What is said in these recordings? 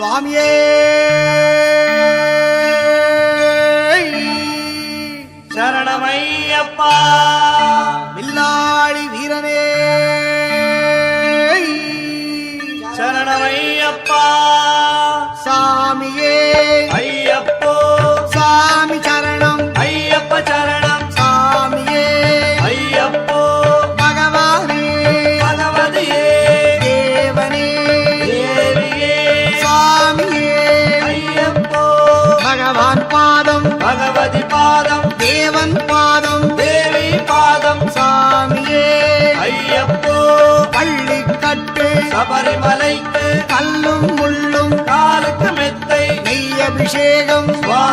சுவாமியே. சரணமையப்பா. Bye.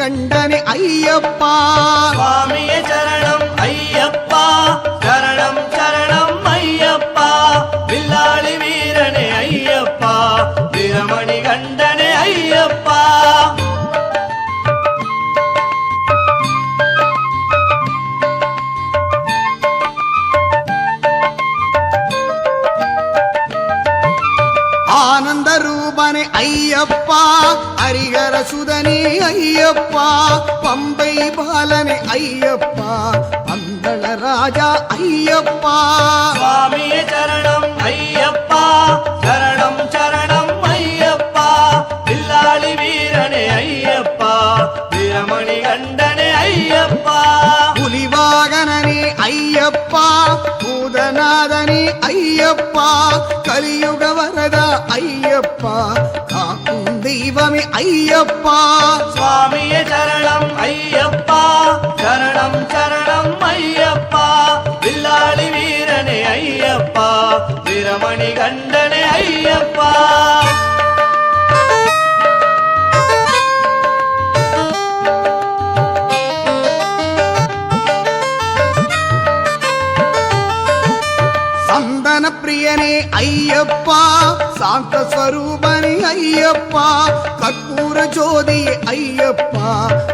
கண்டனே ஐயப்பா. சுவாமிய சரணம் ஐயப்பா. சரணம் சரணம் ஐயப்பா. வில்லாளி வீரனே ஐயப்பா. வீரமணி கண்ட சுதனே ஐயப்பா ஹரிகர சுதனே ஐயப்பா பம்பை பாலனே ஐயப்பா பந்தள ராஜா ஐயப்பா. சுவாமியே சரணம் ஐயா ஐயப்பா கலியுக வரதா ஐயப்பா. காக்கும் தெய்வமே ஐயப்பா. சுவாமியே சரணம் ஐயப்பா. சரணம் சரணம் ஐயப்பா. வில்லாளி வீரனே ஐயப்பா. வீரமணி கண்டனே ஐயப்பா. பிரியனே ஐயப்பா சாந்த ஸ்வரூபனே ஐயப்பா கற்பூர ஜோதி ஐயப்பா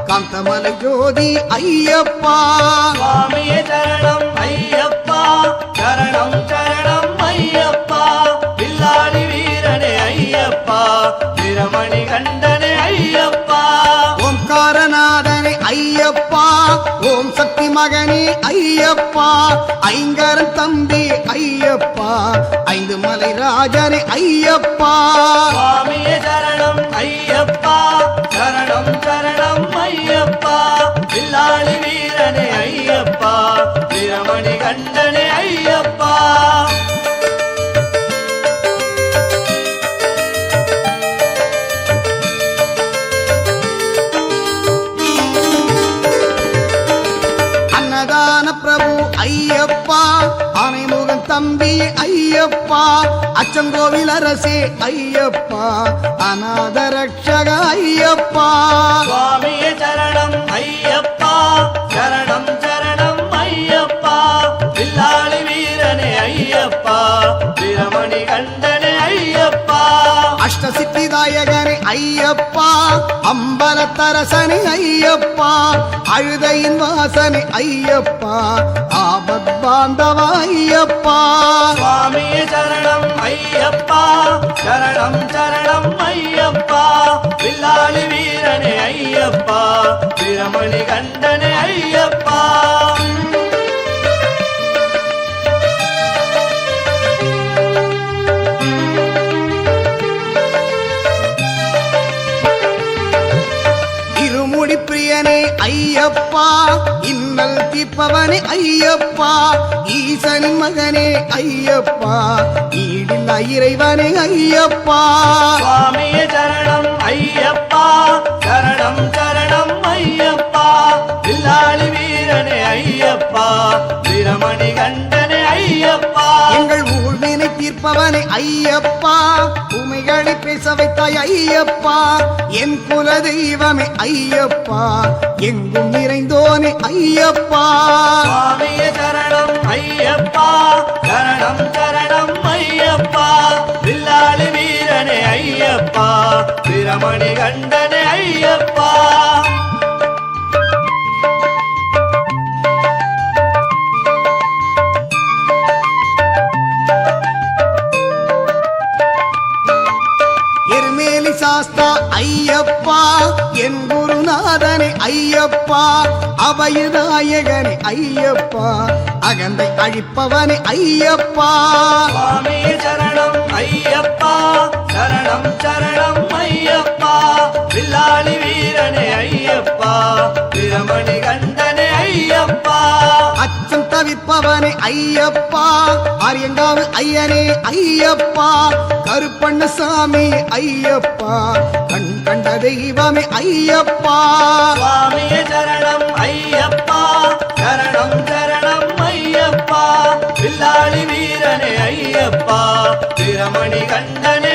காந்தமல ஜோதி ஐயப்பா. சுவாமியே சரணம் ஐயப்பா சரணம் சரணம் மகனே ஐயப்பா. ஐங்கரன் தம்பி ஐயப்பா. ஐந்து மலை ராஜனே ஐயப்பா. சரணம் ஐயப்பா. சரணம் ஐயப்பா. ஆனைமுகன் தம்பி ஐயப்பா. அச்சங்கோவில் அரசே ஐயப்பா. அநாத ரட்சக ஐயப்பா. சுவாமியே சரணம் ஐயப்பா. சரணம் சரணம். அஷ்டசித்திதாயகனே ஐயப்பா அம்பலத்தரசனே ஐயப்பா அழுதையின் வாசனே ஐயப்பா ஆபத் பாந்தவ ஐயப்பா. சுவாமி சரணம் ஐயப்பா சரணம் சரணம் ஐயப்பா வில்லாளி வீரனே ஐயப்பா வீரமணி கண்டனே தீர்ப்பவனே ஐயப்பா. ஈசனின் மகனே ஐயப்பா. ஈடில் இறைவனே ஐயப்பா. சுவாமியே சரணம் ஐயப்பா. சரணம் சரணம் ஐயப்பா. வில்லாளி வீரனே ஐயப்பா. வீரமணி கண்டனே ஐயப்பா. எங்கள் ஊழ்வினை தீர்ப்ப துதிப்பவனே ஐயப்பா. உமைகளை பேச ஐயப்பா என் குல தெய்வமே ஐயப்பா எங்கும் நிறைந்தோனே ஐயப்பா. சுவாமியே சரணம் ஐயப்பா சரணம் சரணம் ஐயப்பா. வில்லாளி வீரனே ஐயப்பா பிரமணி கண்டனே ஐயப்பா. அபயநாயகனே ஐயப்பா. அகந்தை அழிப்பவனே ஐயப்பா. சுவாமியே சரணம் ஐயப்பா. சரணம் சரணம் ஐயப்பா. வில்லாளி வீரனே ஐயப்பா. பிரமணி கண்டனே ஐயப்பா. அச்சம் தவிர்ப்பவனே ஐயப்பா. ஆரியங்காவு ஐயனே ஐயப்பா. கருப்பண்ணசாமி ஐயப்பா. கண் கண்ட தெய்வமே ஐயப்பா. சுவாமியே சரணம் ஐயப்பா. சரணம் சரணம் ஐயப்பா. வில்லாளி வீரனே ஐயப்பா. பிரமணி கண்டனே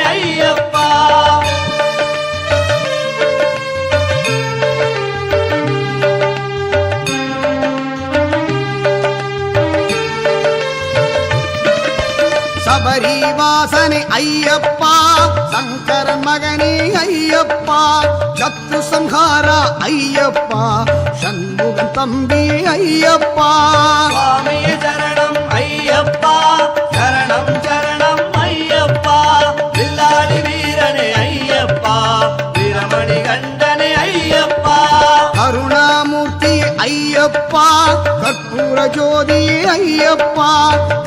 சபரிவாசனே ஐயப்பா சங்கரன் மகனே ஐயப்பா சத்ரு சம்ஹாரா ஐயப்பா சண்முகன் தம்பி ஐயப்பா. சுவாமியே சரணம் ஐயப்பா. ஜோதியே ஐயப்பா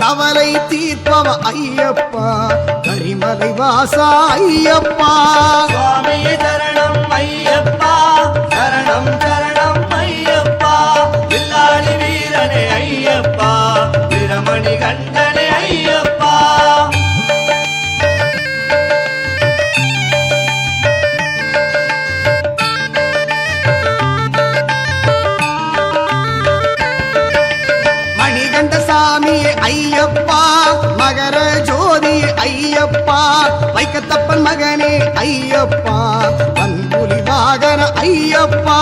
கவலை தீர்ப்பவ ஐயப்பா கரிமலை வாசா ஐயப்பா. ஐயப்பா வைக்கத்தப்பன் மகனே ஐயப்பா. பன்புலி வாகன ஐயப்பா.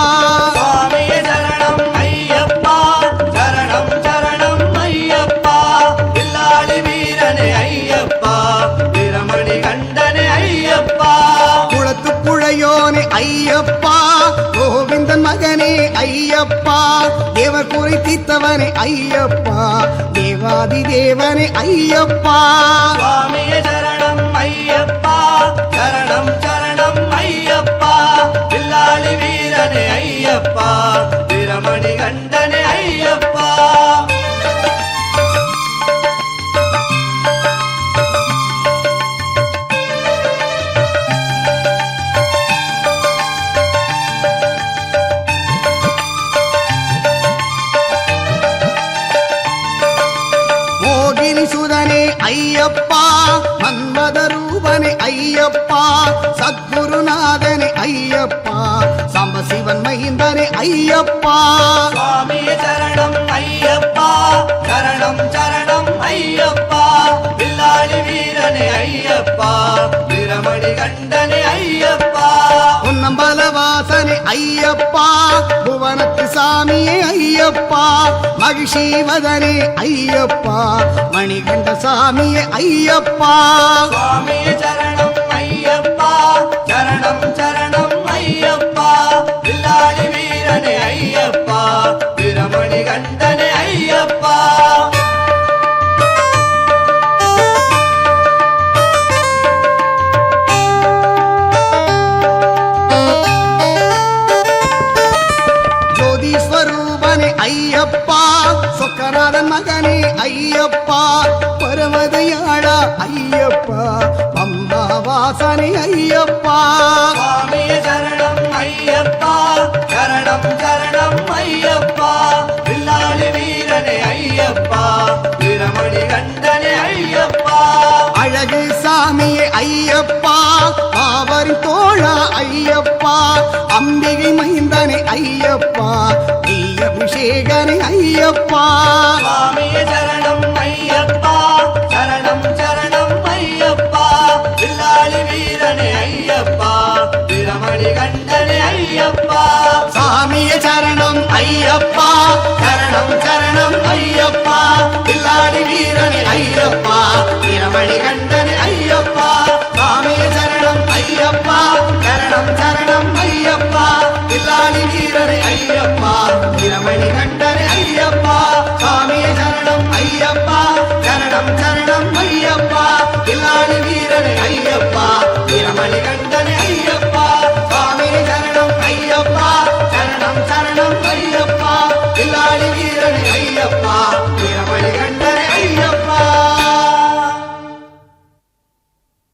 சுவாமியே சரணம். கோவிந்தன் மகனே ஐயப்பா. தேவர் குறை தீர்த்தவனே ஐயப்பா. தேவாதி தேவனே ஐயப்பா. சுவாமியே சரணம் ஐயப்பா. சரணம் சரணம் ஐயப்பா. வில்லாளி வீரனே ஐயப்பா. பிரமணி கண்டனே ஐயப்பா மன்மத ரூபனே ஐயப்பா சத்குருநாதனே ஐயப்பா சம்பசிவன் மகிந்தனே ஐயப்பா. சுவாமியே சரணம் ஐயப்பா சரணம் சரணம் ஐயப்பா வில்லாளி வீரனே ஐயப்பா பிரமணி கண்டனே ஐயப்பா புவனத்து சாமியே ஐயப்பா மகிஷீவதனே ஐயப்பா மணிகண்ட சாமியே ஐயப்பா. சாமியே சரணம். சொக்கநாதன் மகனே ஐயப்பா. பரமதையாளா ஐயப்பா. பம்பா வாசனே ஐயப்பா. சரணம் ஐயப்பா. சரணம் சரணம் ஐயப்பா. வில்லாளி வீரனே ஐயப்பா. பிரமணி கண்டனே ஐயப்பா. அழகு சாமியே ஐயப்பா. பாவரின் தோழா ஐயப்பா. அம்பிகை மைந்தனே ஐயப்பா நீ அபிஷேகனே ஐயப்பா. சுவாமியே சரணம் ஐயப்பா சரணம் சரணம் ஐயப்பா. வில்லாளி வீரனே ஐயப்பா பிரமணி கண்டனே ஐயப்பா. சாமிய சரணம் ஐயப்பா சரணம் சரணம் ஐயப்பா. வில்லாடி வீரனே ஐயப்பா பிரமணி கண்டனே ஐயப்பா. சாமிய சரணம் ஐயப்பா சரணம் சரணம் ஐயப்பா. இல்லாதி வீரனை ஐயப்பா. இரமணி கண்டனை ஐயப்பா. சாமிய சரணம் ஐயப்பா. சரணம் சரணம் ஐயப்பா. இல்லாதி வீரனை ஐயப்பா. இரமணி கண்டனை ஐயப்பா. சாமிய சரணம் ஐயப்பா. சரணம் சரணம் ஐயப்பா. இல்லாதி வீரனை ஐயப்பா.